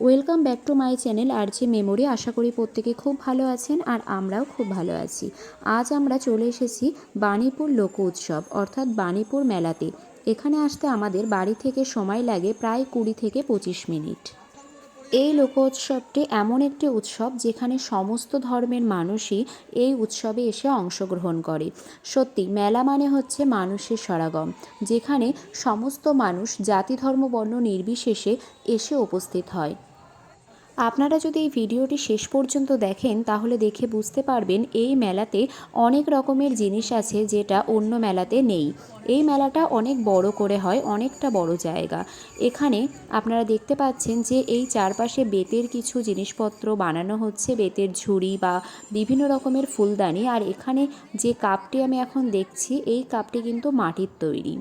Welcome back to my channel R J memory আশা করি প্রত্যেকে খুব ভালো আছেন আর আমরাও খুব ভালো আছি। আজ আমরা চলে এসেছি বাণীপুর লোক উৎসব, অর্থাৎ বাণীপুর মেলাতে। এখানে আসতে আমাদের বাড়ি থেকে সময় লাগে প্রায় কুড়ি থেকে পঁচিশ মিনিট। এই লোক উৎসবটি এমন একটি উৎসব যেখানে সমস্ত ধর্মের মানুষই এই উৎসবে এসে অংশগ্রহণ করে। সত্যি, মেলা মানে হচ্ছে মানুষের সরাগম যেখানে সমস্ত মানুষ জাতি, ধর্ম, বর্ণ নির্বিশেষে এসে উপস্থিত হয়। আপনারা যদি এই ভিডিওটি শেষ পর্যন্ত দেখেন, তাহলে দেখে বুঝতে পারবেন এই মেলাতে অনেক রকমের জিনিস আছে যেটা অন্য মেলাতে নেই। এই মেলাটা অনেক বড় করে হয়, অনেকটা বড় জায়গা। এখানে আপনারা দেখতে পাচ্ছেন যে এই চারপাশে বেতের কিছু জিনিসপত্র বানানো হচ্ছে, বেতের ঝুড়ি বা বিভিন্ন রকমের ফুলদানি। আর এখানে যে কাপটি আমি এখন দেখছি, এই কাপটি কিন্তু মাটির তৈরি।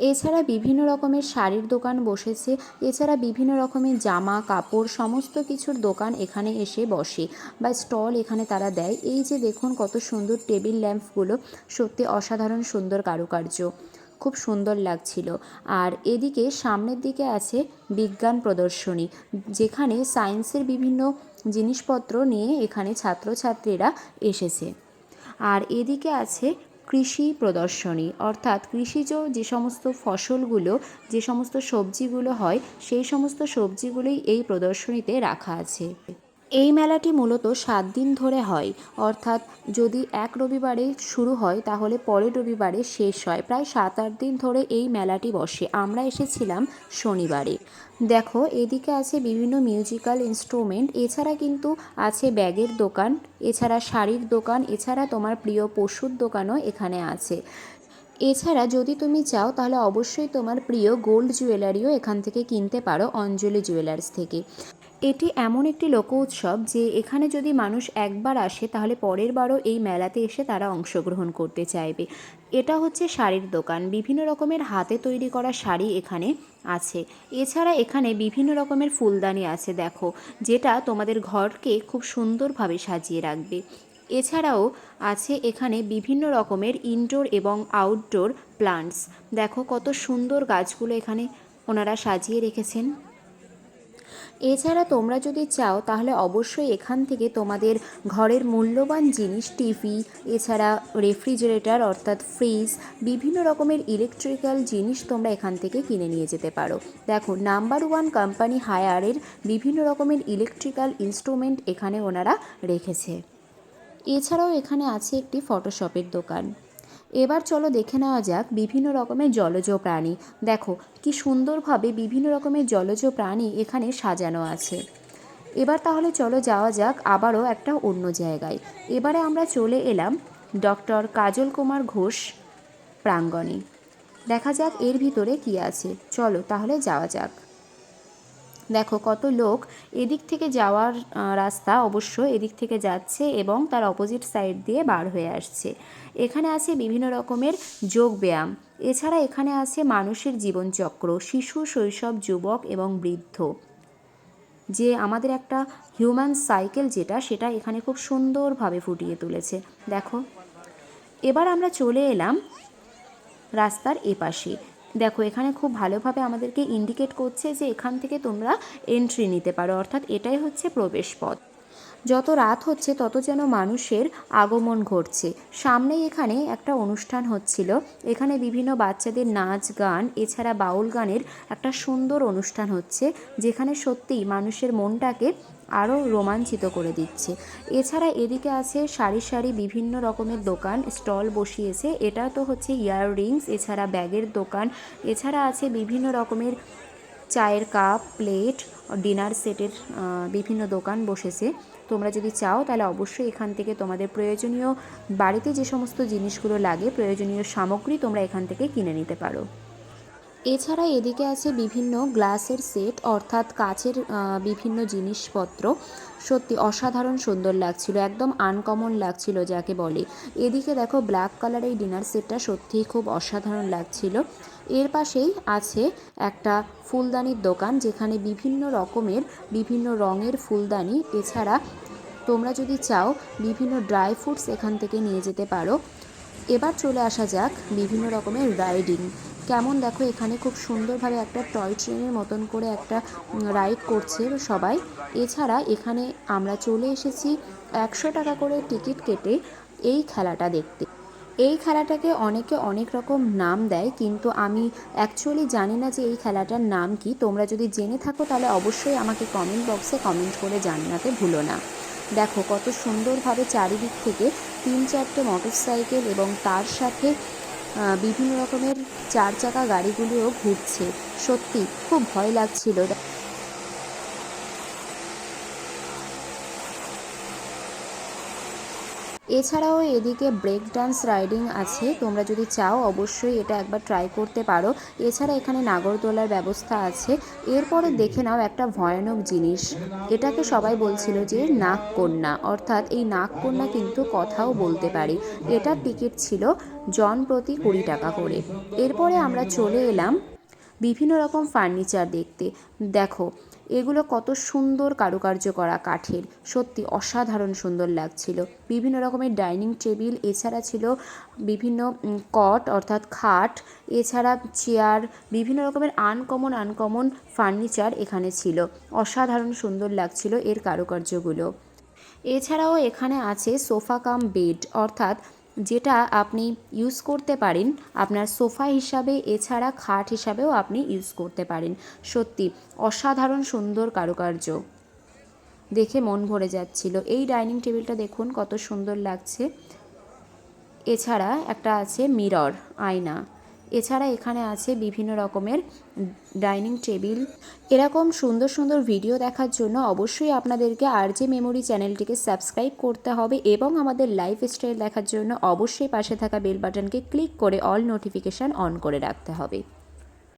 এছাড়া বিভিন্ন রকমের শাড়ির দোকান বসেছে। এছাড়া বিভিন্ন রকমের জামা, কাপড়, সমস্ত কিছুর দোকান এখানে এসে বসে বা স্টল এখানে তারা দেয়। এই যে দেখুন কত সুন্দর টেবিল ল্যাম্পগুলো, সত্যি অসাধারণ সুন্দর কারুকার্য। খুব সুন্দর লাগছিল। আর এদিকে সামনের দিকে আছে বিজ্ঞান প্রদর্শনী, যেখানে সায়েন্সের বিভিন্ন জিনিসপত্র নিয়ে এখানে ছাত্রছাত্রীরা এসেছে। আর এদিকে আছে কৃষি প্রদর্শনী, অর্থাৎ কৃষিজ যে সমস্ত ফসলগুলো, যে সমস্ত সবজিগুলো হয়, সেই সমস্ত সবজিগুলোই এই প্রদর্শনীতে রাখা আছে। এই মেলাটি মূলত সাত দিন ধরে হয়। অর্থাৎ যদি এক রবিবারে শুরু হয়, তাহলে পরের রবিবারে শেষ হয়। প্রায় সাত আট দিন ধরে এই মেলাটি বসে। আমরা এসেছিলাম শনিবারে। দেখো, এদিকে আছে বিভিন্ন মিউজিক্যাল ইনস্ট্রুমেন্ট। এছাড়া কিন্তু আছে ব্যাগের দোকান, এছাড়া শাড়ির দোকান, এছাড়া তোমার প্রিয় পশুর দোকানও এখানে আছে। এছাড়া যদি তুমি চাও, তাহলে অবশ্যই তোমার প্রিয় গোল্ড জুয়েলারিও এখান থেকে কিনতে পারো অঞ্জলি জুয়েলার্স থেকে। এটি এমন একটি লোক উৎসব যে এখানে যদি মানুষ একবার আসে, তাহলে পরের বারও এই মেলাতে এসে তারা অংশগ্রহণ করতে চাইবে। এটা হচ্ছে শাড়ির দোকান। বিভিন্ন রকমের হাতে তৈরি করা শাড়ি এখানে আছে। এছাড়া এখানে বিভিন্ন রকমের ফুলদানি আছে, দেখো, যেটা তোমাদের ঘরকে খুব সুন্দরভাবে সাজিয়ে রাখবে। এছাড়াও আছে এখানে বিভিন্ন রকমের ইনডোর এবং আউটডোর প্লান্টস দেখো, কত সুন্দর গাছগুলো এখানে ওনারা সাজিয়ে রেখেছেন। এছাড়া তোমরা যদি চাও, তাহলে অবশ্যই এখান থেকে তোমাদের ঘরের মূল্যবান জিনিস, টিভি, এছাড়া রেফ্রিজারেটর অর্থাৎ ফ্রিজ, বিভিন্ন রকমের ইলেকট্রিক্যাল জিনিস তোমরা এখান থেকে কিনে নিয়ে যেতে পারো। দেখো নাম্বার ওয়ান কোম্পানি হায়ারের বিভিন্ন রকমের ইলেকট্রিক্যাল ইনস্ট্রুমেন্ট এখানে ওনারা রেখেছে। এছাড়াও এখানে আছে একটি ফটোশপের দোকান। এবার চলো দেখে নেওয়া যাক বিভিন্ন রকমের জলজ প্রাণী। দেখো, কি সুন্দরভাবে বিভিন্ন রকমের জলজ প্রাণী এখানে সাজানো আছে। এবার তাহলে চলো যাওয়া যাক আবারও একটা অন্য জায়গায়। এবারে আমরা চলে এলাম ডক্টর কাজল কুমার ঘোষ প্রাঙ্গণে। দেখা যাক এর ভিতরে কি আছে। চলো তাহলে যাওয়া যাক। দেখো কত লোক এদিক থেকে যাওয়ার রাস্তা অবশ্য এদিক থেকে যাচ্ছে এবং তার অপোজিট সাইড দিয়ে বার হয়ে আসছে। এখানে আছে বিভিন্ন রকমের যোগ ব্যায়াম এছাড়া এখানে আছে মানুষের জীবনচক্র, শিশু, শৈশব, যুবক এবং বৃদ্ধ। যে আমাদের একটা হিউম্যান সাইকেল যেটা, সেটা এখানে খুব সুন্দরভাবে ফুটিয়ে তুলেছে। দেখো, এবার আমরা চলে এলাম রাস্তার এপাশে। দেখো, এখানে খুব ভালোভাবে আমাদেরকে ইন্ডিকেট করছে যে এখান থেকে তোমরা এন্ট্রি নিতে পারো, অর্থাৎ এটাই হচ্ছে প্রবেশ পথ। যত রাত হচ্ছে, তত যেন মানুষের আগমন ঘটছে। সামনেই এখানে একটা অনুষ্ঠান হচ্ছিল। এখানে বিভিন্ন বাচ্চাদের নাচ, গান, এছাড়া বাউল গানের একটা সুন্দর অনুষ্ঠান হচ্ছে, যেখানে সত্যিই মানুষের মনটাকে আরও রোমাঞ্চিত করে দিচ্ছে। এছাড়া এদিকে আছে সারি সারি বিভিন্ন রকমের দোকান, স্টল বসিয়েছে। এটা তো হচ্ছে ইয়াররিংস এছাড়া ব্যাগের দোকান, এছাড়া আছে বিভিন্ন রকমের চায়ের কাপ, প্লেট, ডিনার সেটের বিভিন্ন দোকান বসেছে। তোমরা যদি চাও তাহলে অবশ্যই এখান থেকে তোমাদের প্রয়োজনীয় বাড়িতে যে সমস্ত জিনিসগুলো লাগে, প্রয়োজনীয় সামগ্রী তোমরা এখান থেকে কিনে নিতে পারো। এছাড়া এদিকে আছে বিভিন্ন গ্লাসের সেট, অর্থাৎ কাচের বিভিন্ন জিনিসপত্র। সত্যি অসাধারণ সুন্দর লাগছিল, একদম আনকমন লাগছিল যাকে বলে। এদিকে দেখো ব্ল্যাক কালার এই ডিনার সেটটা সত্যিই খুব অসাধারণ লাগছিল। এর পাশেই আছে একটা ফুলদানির দোকান, যেখানে বিভিন্ন রকমের, বিভিন্ন রঙের ফুলদানি। এছাড়া তোমরা যদি চাও, বিভিন্ন ড্রাই ফ্রুটস এখান থেকে নিয়ে যেতে পারো। এবার চলে আসা যাক বিভিন্ন রকমের রাইডিং কেমন দেখো, এখানে খুব সুন্দরভাবে একটা টয় ট্রেনের মতন করে একটা রাইড করছে সবাই। এছাড়া এখানে আমরা চলে এসেছি একশো টাকা করে টিকিট কেটে এই খেলাটা দেখতে। এই খেলাটাকে অনেকে অনেক রকম নাম দেয়, কিন্তু আমি অ্যাকচুয়ালি জানি না যে এই খেলাটার নাম কি। তোমরা যদি জেনে থাকো তাহলে অবশ্যই আমাকে কমেন্ট বক্সে কমেন্ট করে জানাতে ভুলো না। দেখো কত সুন্দরভাবে চারিদিক থেকে তিন চারটে মোটরসাইকেল এবং তার সাথে বিভিন্ন রকমের চার চাকা গাড়িগুলিও ঘুরছে। সত্যি খুব ভয় লাগছিল। এছাড়াও এদিকে ব্রেক ডান্স রাইডিং আছে, তোমরা যদি চাও অবশ্যই এটা একবার ট্রাই করতে পারো। এছাড়া এখানে নাগরদোলার ব্যবস্থা আছে। এরপরে দেখে নাও একটা ভয়ানক জিনিস। এটাকে সবাই বলছিল যে নাগকন্যা। অর্থাৎ এই নাগকন্যা কিন্তু কথাও বলতে পারে। এটার টিকিট ছিল জন প্রতি কুড়ি টাকা করে। এরপরে আমরা চলে এলাম বিভিন্ন রকম ফার্নিচার দেখতে। দেখো এগুলো কত সুন্দর কারুকার্য করা কাঠের। সত্যি অসাধারণ সুন্দর লাগছিল। বিভিন্ন রকমের ডাইনিং টেবিল, এছাড়া ছিল বিভিন্ন কট অর্থাৎ খাট, এছাড়া চেয়ার, বিভিন্ন রকমের আনকমন আনকমন ফার্নিচার এখানে ছিল। অসাধারণ সুন্দর লাগছিল এর কারুকার্যগুলো। এছাড়াও এখানে আছে সোফা কাম বেড, অর্থাৎ যেটা আপনি ইউজ করতে পারেন, আপনার সোফা হিসাবে, এছাড়া খাট হিসাবেও আপনি ইউজ করতে পারেন। সত্যি, অসাধারণ সুন্দর কারুকার্য। দেখে মন ভরে যাচ্ছিল। এই ডাইনিং টেবিলটা দেখুন, কত সুন্দর লাগছে। এছাড়া একটা আছে মিরর, আয়না। এছাড়া এখানে আছে বিভিন্ন রকমের ডাইনিং টেবিল। এরকম সুন্দর সুন্দর ভিডিও দেখার জন্য অবশ্যই আপনাদেরকে আর জে মেমোরি চ্যানেলটিকে সাবস্ক্রাইব করতে হবে এবং আমাদের লাইফ স্টাইল দেখার জন্য অবশ্যই পাশে থাকা বেল বাটনকে ক্লিক করে অল নোটিফিকেশান অন করে রাখতে হবে।